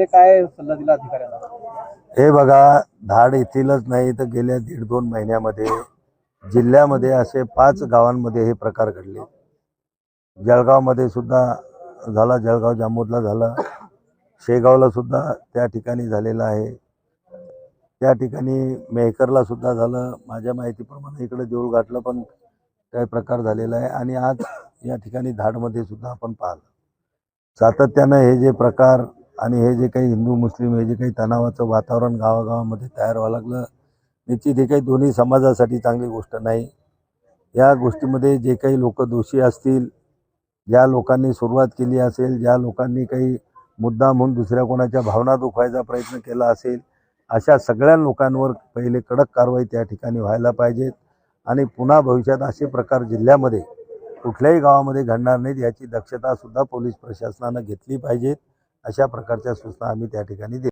ते काय सल्ला दिला अधिकाऱ्यांना? हे बघा धाड येथीलच नाही तर गेल्या दीड दोन महिन्यामध्ये जिल्ह्यामध्ये असे पाच गावांमध्ये हे प्रकार घडले. जळगावमध्ये सुद्धा झाला जळगाव जामोदला झाला शेगावला सुद्धा त्या ठिकाणी झालेला आहे. त्या ठिकाणी मेहकरला सुद्धा झालं. माझ्या माहितीप्रमाणे इकडे देऊळघाटला पण काही प्रकार झालेला आहे आणि आज या ठिकाणी धाडमध्ये सुद्धा आपण पाहिलं. सातत्यानं हे जे प्रकार आणि हे जे काही हिंदू मुस्लिम हे जे काही तणावाचं वातावरण गावागावामध्ये तयार व्हावं लागलं निश्चित हे काही दोन्ही समाजासाठी चांगली गोष्ट नाही. या गोष्टीमध्ये जे काही लोक दोषी असतील ज्या लोकांनी सुरुवात केली असेल ज्या लोकांनी काही मुद्दा म्हणून दुसऱ्या कोणाच्या भावना दुखवायचा प्रयत्न केला असेल अशा सगळ्या लोकांवर पहिले कडक कारवाई त्या ठिकाणी व्हायला पाहिजेत. आणि पुन्हा भविष्यात असे प्रकार जिल्ह्यामध्ये कुठल्याही गावामध्ये घडणार नाहीत याची दक्षतासुद्धा पोलीस प्रशासनानं घेतली पाहिजेत. अशा प्रकारच्या सूचना आम्ही त्या ठिकाणी देतो.